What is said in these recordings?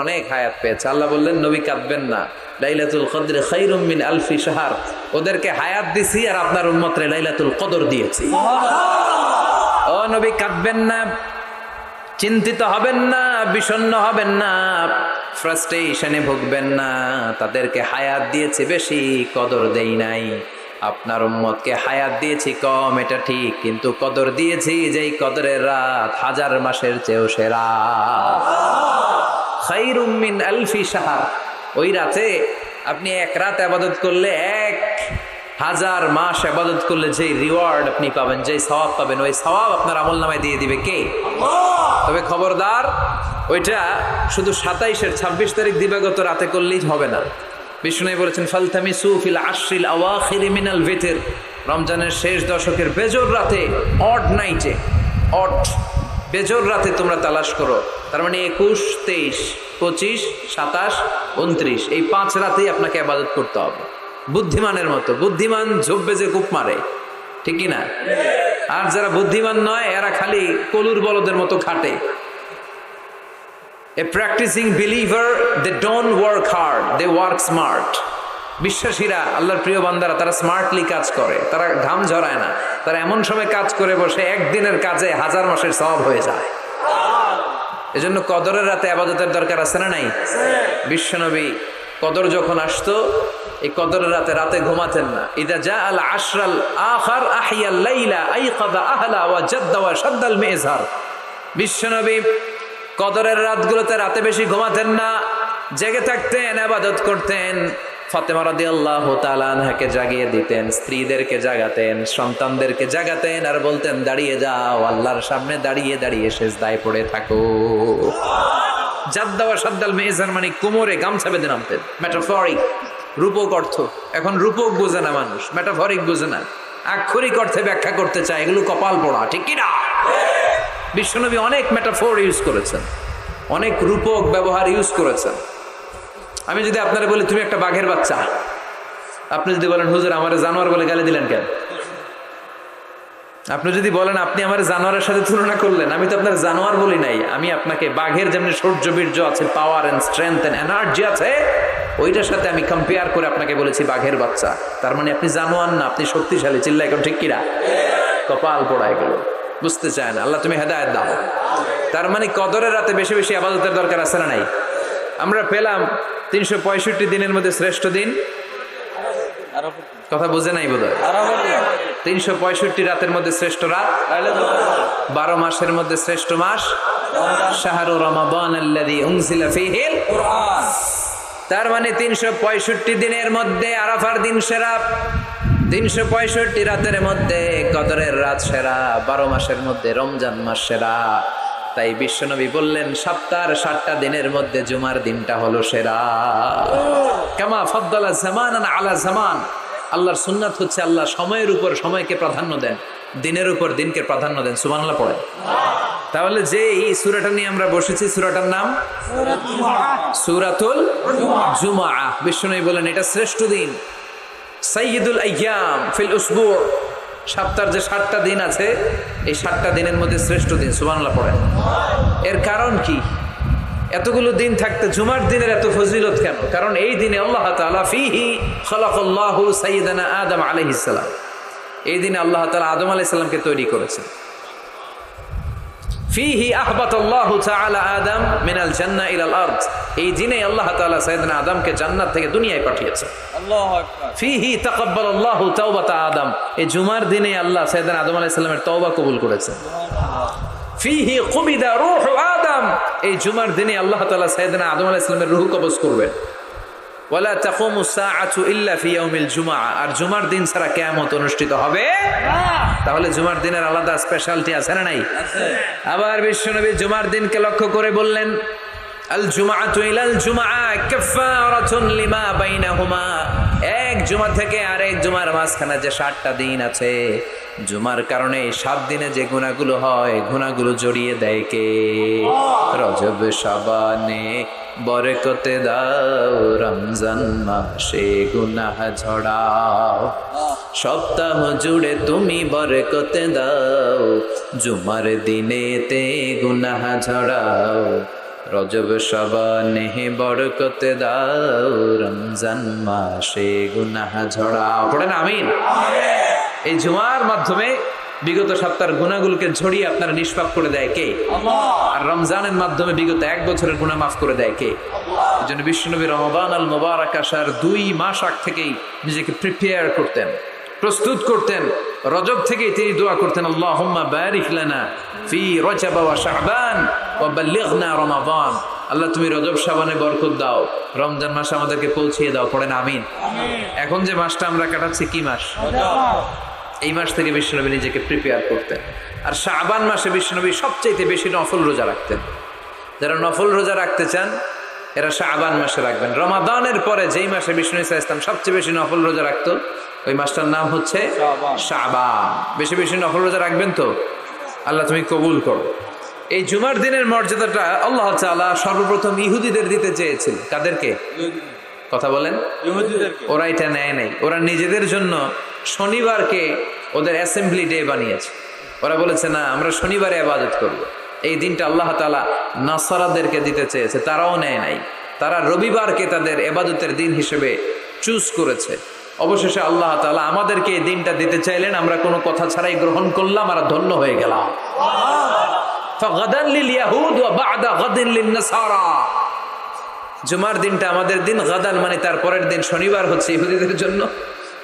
অনেক হায়াত পেয়েছে। আল্লাহ বললেন নবী কাঁদবেন না। লাইলাতুল কদরে খাইরুম মিন আলফি শাহার। ওদেরকে হায়াত দিছি আর আপনার উম্মতরে লাইলাতুল কদর দিয়েছি। ও নবী কাঁদবেন না। চিন্তিত হবেন না বিষণ্ণ হবেন না। ফ্রাস্ট্রেশনে ভুগবেন না। তাদেরকে হায়াত দিয়েছি বেশি কদর দেই নাই। আপনার উম্মতকে হায়াত দিয়েছি কম এটা ঠিক। কিন্তু কদর দিয়েছি যেই কদরের রাত হাজার মাসের চেয়েও সেরা। খাইরুম মিন আলফি সাহার ওই রাতে আপনি এক রাত আবাদত করলে এক হাজার মাস আবাদত করলে যে রিওয়ার্ড আপনি পাবেন যে সওয়াব পাবেন ওই সওয়াব আপনার আমল নামায় দিয়ে দিবে কে? তবে খবরদার ওইটা শুধু সাতাইশের ছাব্বিশ তারিখ দিবাগত রাতে করলেই হবে না। বিষ্ণু বলেছেন ফালতামি সুফিল আশ্রিল আওয়াখিরি মিনাল ভিতর। রমজানের শেষ দশকের বেজর রাতে অড নাইটে অড বেজর রাতে তোমরা তালাশ করো। তার মানে একুশ, তেইশ, পঁচিশ, সাতাশ, উনত্রিশ। এই পাঁচ রাতেই আপনাকে আবাদত করতে হবে। বুদ্ধিমানের মতো। বুদ্ধিমান ঝোপবে যে কূপ মারে। ঠিক না আর যারা বুদ্ধিমান নয়, এরা খালি কলুর বলদের মতো খাটে। A practicing believer they don't work hard they work smart বিশ্বাসীরা, আল্লাহর প্রিয় বান্দারা, তারা স্মার্টলি কাজ করে। তারা ঘাম ঝরায় না। তারা এমন সময় কাজ করে বসে, একদিনের কাজে হাজার মাসের সব হয়ে যায়। এজন্য কদরের রাতে আবাদতের দরকার আছে না নাই? বিশ্বনবী কদর যখন আসতো, এই কদরের রাতে রাতে ঘুমাতেন না। ইদা যা আল আশরাল আখার আহিয়াল লাইলা আইকাদা আহলা ওয়া জাদ্দা ওয়া শাদ্দাল মেজহার বিশ্বনবী কদরের রাতগুলোতে রাতে বেশি ঘুমাতেন না, জেগে থাকতেন, আবাদত করতেন। ফাতেমা রাদি আল্লাহ তালানহাকে জাগিয়ে দিতেন, স্ত্রীদেরকে জাগাতেন, সন্তানদেরকে জাগাতেন আর বলতেন, দাঁড়িয়ে যাও, আল্লাহর সামনে দাঁড়িয়ে দাঁড়িয়ে শেষ দায় পড়ে থাকো। জাদ্দাওয়া সাদ্দাল মেজার মানে কোমরে গামছা বেঁধে নামতেন। মেটাফরিক রূপক অর্থ। এখন রূপক বোঝে না মানুষ মেটাফরিক বোঝে না। আক্ষরিক অর্থে ব্যাখ্যা করতে চায়, এগুলো কপাল পড়া, ঠিক কিনা বিশ্বনবী অনেক মেটাফোর ইউজ করেছেন, অনেক রূপক ব্যবহার ইউজ করেছেন। আমি যদি আপনারা বলি, তুমি একটা বাঘের বাচ্চা, আপনি যদি বলেন, হুজুর, আমার জানোয়ার বলে গালি দিলেন কেন? আপনি যদি বলেন, আপনি আমার জানোয়ারের সাথে তুলনা করলেন, আমি তো আপনার জানোয়ার বলি নাই। আমি আপনাকে বাঘের যেমনি সৌর্য, বীর্য আছে power and strength and energy আছে, ওইটার সাথে আমি কম্পেয়ার করে আপনাকে বলেছি বাঘের বাচ্চা। তার মানে আপনি জানোয়ার না, আপনি শক্তিশালী। চিল্লা এখন ঠিক কিরা কপাল পড়ায় গেল। বুঝতে চায় না। আল্লাহ, তুমি হেদায়ত দাও। তার মানে কদরের রাতে বেশি বেশি আবাদতের দরকার আছে না নাই? আমরা পেলাম তিনশো পঁয়ষট্টি দিনের মধ্যে শ্রেষ্ঠ দিন? কথা বুঝে নাই বোধ তিনশো পঁয়ষট্টি রাতের মধ্যে শ্রেষ্ঠ রাত, বারো মাসের মধ্যে শ্রেষ্ঠ মাস, শাহরু রমাবান তার মানে তিনশো পঁয়ষট্টি দিনের মধ্যে আরাফার দিন সেরা, তিনশো পঁয়ষট্টি রাতের মধ্যে কদরের রাত সেরা, বারো মাসের মধ্যে রমজান মাস সেরা। তাই বিশ্বনবী বললেন সপ্তাহের সাতটা দিনের মধ্যে জুমার দিনটা হলো সেরা। কামা ফদ্দালা জামান আলা জামান। আল্লাহর সুন্নাত হচ্ছে আল্লাহ সময়ের উপর সময়কে প্রাধান্য দেন, দিনের উপর দিনকে প্রাধান্য দেন। সুবানাল্লাহ পড়েন। তাহলে যে এই সুরাটা নিয়ে আমরা বসেছি, সুরাটার নাম? সুরাতুল জুমা। বিশ্বনবী বলেন এটা শ্রেষ্ঠ দিন। সাইয়দুল আইয়াম ফিল উসবু। সপ্তাহের যে সাতটা দিন আছে, এই সাতটা দিনের মধ্যে শ্রেষ্ঠ দিন সুবানলা পড়েন। এর কারণ কি? এতগুলো দিন থাকতে, জুমার দিনের এত ফজিলত কেন? কারণ এই দিনে আল্লাহ তালা ফিহি খালাকাল্লাহু সাইয়্যিদানা আদম আলহিসাল্লাম এই দিনে আল্লাহ তালা আদম আলাইসাল্লামকে তৈরি করেছেন। ফিহি আহবাতাল্লাহু তাআলা আদম মিনাল জান্নাহ ইলাল আরদ। এই দিনে আল্লাহ তাআলা সাইয়েদনা আদমকে জান্নাত থেকে দুনিয়ায় পাঠিয়েছেন ফিহি তাকাব্বালাল্লাহু তাওবাতা আদম। এই জুমার দিনে আল্লাহ সাইয়েদনা আদম আলাইহিস সালামের তওবা কবুল করেছেন ফিহি কুবিদা রূহু আদম। এই জুমার দিনে আল্লাহ তাআলা সাইয়েদনা আদম আলাইহিস সালামের রূহ কবজ করবেন। আর জুমার দিন ছাড়া অনুষ্ঠিত হবে তাহলে জুমার দিনের আলাদা স্পেশালিটি আছে না নাই? আবার জুমার দিনকে লক্ষ্য করে বললেন, আল এক জুমা থেকে আরেক জুমার মাঝখানে যে সাতটা দিন আছে জুমার কারণে সাত দিনে যে গুণাগুলো হয়, গুণাগুলো জড়িয়ে দেয় কে? রজব সাবানে বরকতে দাও, রমজান মাসে গুনাহ ঝড়াও। সপ্তাহ জুড়ে তুমি বরকতে দাও, জুমার দিনেতে গুনাহ ঝড়াও। রজব সাবানে বরকতে দাও, রমজান মাসে গুনাহ ঝড়াও। পড়েন, আমিন। এই জুমার মাধ্যমে বিগত সপ্তাহের গুণাগুলোকে ঝরিয়ে আপনারা নিষ্পাপ করে দেয় কে? আর রমজানের মাধ্যমে বিগত এক বছরের গুণা মাফ করে দেয় কে? জন্য বিশ্বনবী রমবান আল মোবারক আসার দুই মাস আগ থেকেই নিজেকে প্রিপেয়ার করতেন প্রস্তুত করতেন। রজব থেকেই তিনি দোয়া করতেন বারিক লানা ফি রজব ওয়া শাবান ওয়া বাল্লিগনা রমাদান। আল্লাহ তুমি রজব সাবানে বরকত দাও রমজান মাস আমাদেরকে পৌঁছিয়ে দাও পড়েন আমিন। এখন যে মাসটা আমরা কাটাচ্ছি কি মাস? এই মাস থেকে বিশ্বনবী নিজেকে প্রিপেয়ার করতেন। আর শাবান মাসে বিশ্বনবী সবচাইতে বেশি নফল রোজা রাখতেন। যারা নফল রোজা রাখতে চান এরা শাবান মাসে রাখবেন। রমাদানের পরে যেই মাসে বিষ্ণু ইসা ইসলাম সবচেয়ে বেশি নফল রোজা রাখতো ওই মাসটার নাম হচ্ছে শাবান। বেশি বেশি নফল রোজা রাখবেন তো? আল্লাহ তুমি কবুল করো। এই জুমার দিনের মর্যাদাটা আল্লাহ তাআলা সর্বপ্রথম ইহুদিদের দিতে চেয়েছিল কাদেরকে? কথা বলেন। ওরা এটা নেয় নাই। ওরা নিজেদের জন্য শনিবারকে ওদের অ্যাসেম্বলি ডে বানিয়েছে। ওরা বলেছে, না, আমরা শনিবারে আবাদত করব। এই দিনটা আল্লাহ তালা নাসারাদেরকে দিতে চেয়েছে, তারাও নেয় নাই। তারা রবিবারকে তাদের এবাদতের দিন হিসেবে চুজ করেছে। অবশেষে আল্লাহ তালা আমাদেরকে এই দিনটা দিতে চাইলেন, আমরা কোনো কথা ছাড়াই গ্রহণ করলাম আর ধন্য হয়ে গেলাম। জুমার দিনটা আমাদের দিন, গাদান মানে তার পরের দিন, শনিবার হচ্ছে ইহুদিদের জন্য।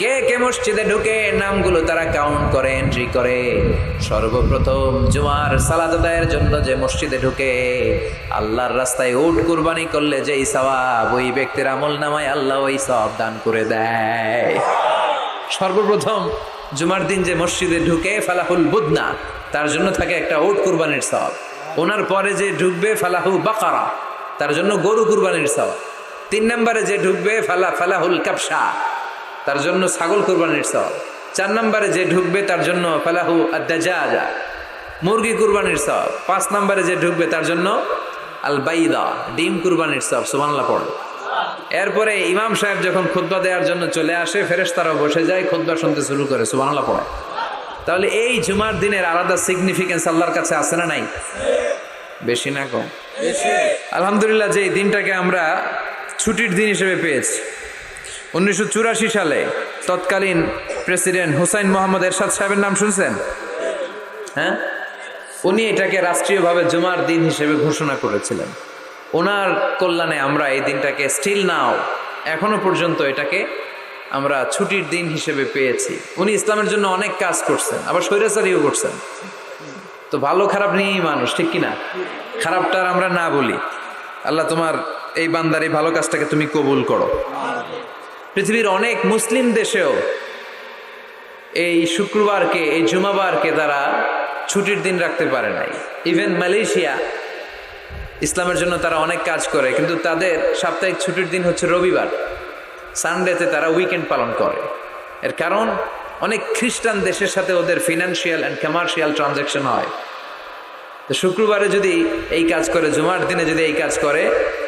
কে কে মসজিদে ঢুকে নামগুলো তারা কাউন্ট করে এন্ট্রি করে। সর্বপ্রথম জুমার সালাত আদায়ের জন্য যে মসজিদে ঢুকে, আল্লাহর রাস্তায় উট কুরবানি করলে যেই সওয়াব, ওই ব্যক্তির আমল নামায় আল্লাহ ওই সওয়াব দান করে দেয়। সর্বপ্রথম জুমার দিন যে মসজিদে ঢুকে ফালাহুল বুদনা, তার জন্য থাকে একটা ওট কুরবানির সওয়াব। ওনার পরে যে ঢুকবে ফালাহু বাকারা, তার জন্য গরু কুরবানির সওয়াব। তিন নম্বরে যে ঢুকবে ফালা ফালাহুল কাপসা তার জন্য ছাগল কুরবানির সওয়াব। চার নম্বরে যে ঢুকবে তার জন্য ফালাহু আদাজা মুরগি কুরবানির সওয়াব। পাঁচ নম্বরে যে ঢুকবে তার জন্য আল বাইদা ডিম কুরবানির সওয়াব। সুবহানাল্লাহ পড়ে। এরপরে ইমাম সাহেব যখন খুদ্া দেওয়ার জন্য চলে আসে ফেরেস তারা বসে যায় খুদ্া শুনতে শুরু করে। সুবহানাল্লাহ পড়ে। তাহলে এই জুমার দিনের আলাদা সিগনিফিকেন্স আল্লাহর কাছে আছে না নাই? বেশি না কম? আলহামদুলিল্লাহ যে দিনটাকে আমরা ছুটির দিন হিসেবে পেয়েছি উনিশশো চুরাশি সালে তৎকালীন প্রেসিডেন্ট হুসাইন মোহাম্মদ এরশাদ সাহেবের নাম শুনছেন? হ্যাঁ? উনি এটাকে রাষ্ট্রীয়ভাবে জুমার দিন হিসেবে ঘোষণা করেছিলেন। ওনার কল্যাণে আমরা এই দিনটাকে স্টিল নাও এখনও পর্যন্ত এটাকে আমরা ছুটির দিন হিসেবে পেয়েছি। উনি ইসলামের জন্য অনেক কাজ করছেন, আবার স্বৈরাচারীও করছেন। তো ভালো খারাপ নিয়েই মানুষ, ঠিক কিনা? খারাপটার আমরা না বলি। আল্লাহ তোমার এই বান্দার এই ভালো কাজটাকে তুমি কবুল করো। পৃথিবীর অনেক মুসলিম দেশেও এই শুক্রবারকে, এই জুমাবারকে তারা ছুটির দিন রাখতে পারে নাই। ইভেন মালয়েশিয়া, ইসলামের জন্য তারা অনেক কাজ করে, কিন্তু তাদের সাপ্তাহিক ছুটির দিন হচ্ছে রবিবার। সানডেতে তারা উইকেন্ড পালন করে। এর কারণ, অনেক খ্রিস্টান দেশের সাথে ওদের ফিনান্সিয়াল অ্যান্ড কমার্শিয়াল ট্রানজ্যাকশন হয়। তো শুক্রবারে যদি এই কাজ করে, জুমার দিনে যদি এই কাজ করে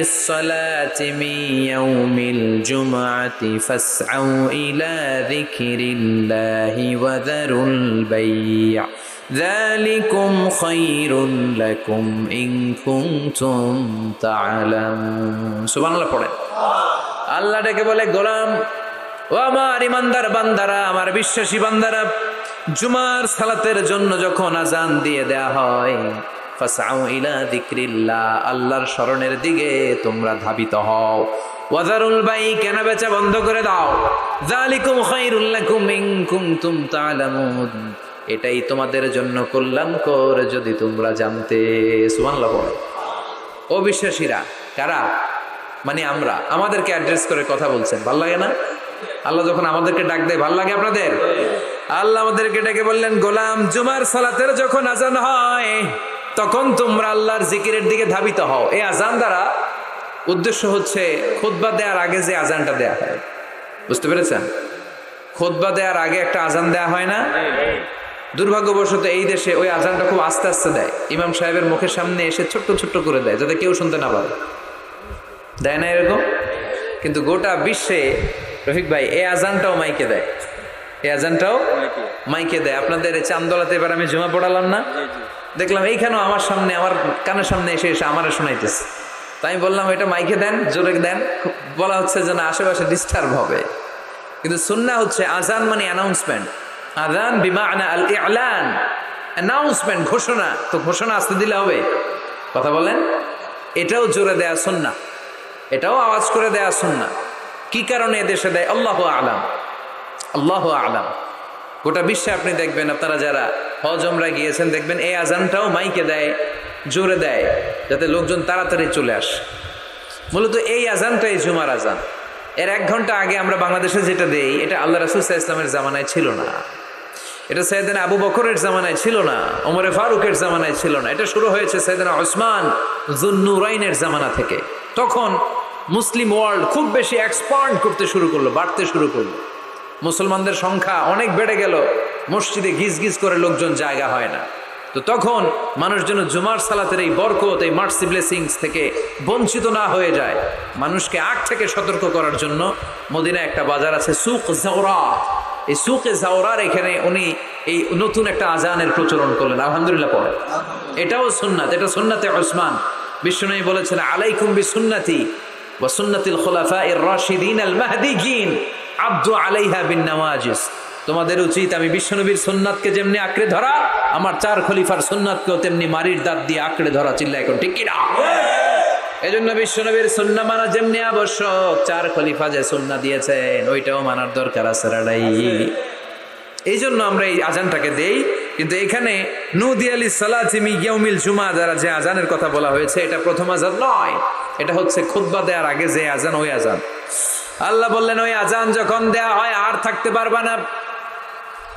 নুদিয়া লিস-সালাতি মিন ইয়াউমিল জুমআতি ফাসআউ ইলা যিকরিল্লাহি ওয়া যারুল বাই' ذلكم خير لكم إن كنتم تعلمون سبحان الله পড়েন আল্লাহ ডেকে বলে গোলাম ও আমার ইমানদার বান্দারা আমার বিশ্বাসী বান্দারা জুমার সালাতের জন্য যখন আজান দিয়ে দেয়া হয় ফাসাউ ইলা আল্লাহর স্মরণের দিকে তোমরা ধাবিত হও। ওয়াজারুল বাই কেনা বেচা বন্ধ করে দাও? জালিকুম খাইরুল লাকুম ইন কুনতুম তা'লামুন এটাই তোমাদের জন্য কল্যাণকর যদি তোমরা জানতে। সুবহানাল্লাহ অবিশ্বাসীরা, কারা? মানে আমরা। আমাদেরকে অ্যাড্রেস করে কথা বলছেন। ভালো লাগে না? আল্লাহ যখন আমাদেরকে ডাক দেয়, ভালো লাগে আপনাদের? আল্লাহ আমাদেরকে ডেকে বললেন, গোলাম জুমার সালাতের যখন আজান হয় তখন তোমরা আল্লাহর জিকিরের দিকে ধাবিত হও। এই আজান দ্বারা উদ্দেশ্য হচ্ছে খুতবা দেওয়ার আগে যে আজানটা দেয়া হয়। বুঝতে পেরেছেন? খুতবা দেওয়ার আগে একটা আজান দেয়া হয় না? দুর্ভাগ্যবশত এই দেশে ওই আজানটা খুব আস্তে আস্তে দেয়। ইমাম সাহেবের মুখের সামনে এসে ছোট্ট ছোট্ট করে দেয় যাতে কেউ শুনতে না পারে। দেয় না এরকম? কিন্তু গোটা বিশ্বে রফিক ভাই এই আজানটাও মাইকে দেয়। এই আজানটাও মাইকে। দেয়। আপনাদের এই চান্দলাতে এবার আমি জমা পড়ালাম না? দেখলাম এইখানেও আমার সামনে, আমার কানের সামনে এসে এসে আমার শোনাইতেছে? তাই আমি বললাম, এটা মাইকে দেন, জোরে দেন। বলা হচ্ছে যে না আশেপাশে ডিস্টার্ব হবে। কিন্তু সুন্না হচ্ছে আজান মানে অ্যানাউন্সমেন্ট আজান বিমা আল ইলান অ্যানাউন্সমেন্ট ঘোষণা। তো ঘোষণা আসতে দিলে হবে। কথা বলেন? এটাও জোরে দেয়া সুন্না এটাও আওয়াজ করে দেয়া সুন্না কি কারণে এদেশে দেয়? আল্লাহ আলাম। আল্লাহ আলাম। গোটা বিশ্বে আপনি দেখবেন, আপনারা যারা হজমরা গিয়েছেন, দেখবেন এই আজানটাও মাইকে দেয়, জোরে দেয়, যাতে লোকজন তাড়াতাড়ি চলে আসে। মূলত এই আজানটাই জুমার আজান এর এক ঘণ্টা আগে আমরা বাংলাদেশে যেটা দেই, এটা আল্লাহ রাসুল সাহা ইসলামের জামানায় ছিল না। এটা সৈয়দিন আবু বকরের জামানায় ছিল না, ওমরে ফারুকের জামানায় ছিল না। এটা শুরু হয়েছে সৈয়দিন ওসমান জুন্নুরাইনের জামানা থেকে। তখন মুসলিম ওয়ার্ল্ড খুব বেশি এক্সপান্ড করতে শুরু করল, বাড়তে শুরু করল। মুসলমানদের সংখ্যা অনেক বেড়ে গেল। মসজিদে গিজ গিজ করে লোকজন জায়গা হয় না। তো তখন মানুষ যেন জুমার সালাতের এই বরকত, এই মার্সি ব্লেসিংস থেকে বঞ্চিত না হয়ে যায়। মানুষকে আগ থেকে সতর্ক করার জন্য মদিনা একটা বাজার আছে, সুক জাওরা। এই সুকে জাওরার এখানে উনি এই নতুন একটা আজানের প্রচলন করলেন। আলহামদুলিল্লাহ পরে এটাও সুন্নাত, এটা সুন্নাতে ওসমান। বিষ্ণু বলেছেন, আলাইকুম বি সুন্নাতি ওয়া সুন্নাতিল খোলাফা এর রশিদিন আল মাহদিগিন আব্দু আলাইহা বিন নওয়াজিস তোমাদের উচিত আমি বিশ্বনবীর সুন্নাতকে যেমনি আঁকড়ে ধরা আমার চার খলিফার সুন্নাতকেও তেমনি মারির দাঁত দিয়ে আঁকড়ে ধরা চিল্লা এখন ঠিক কিনা? এই জন্য বিশ্বনবীর সুন্না মানা যেমনি আবশ্যক চার খলিফা যে সুন্না দিয়েছেন ওইটাও মানার দরকার আছে রাডাই এই জন্য আমরা এই আজানটাকে দেই কিন্তু এখানে নদী আলী সালাজিমি ইয়াউমিল জুমা যারা যে আজানের কথা বলা হয়েছে এটা প্রথম আজান নয় এটা হচ্ছে খুতবা দেওয়ার আগে যে আজান ওই আজান। আল্লাহ বললেন, ওই আজান যখন দেয়া হয়, আর থাকতে পারবা না।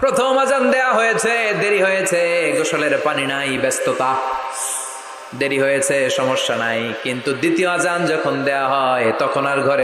প্রথম আজান দেয়া হয়েছে, দেরি হয়েছে, গোসলের পানি নাই, ব্যস্ততা। দেরি হয়েছে, সমস্যা নাই। কিন্তু দ্বিতীয় আজান যখন দেয়া হয়, তখন আর ঘরে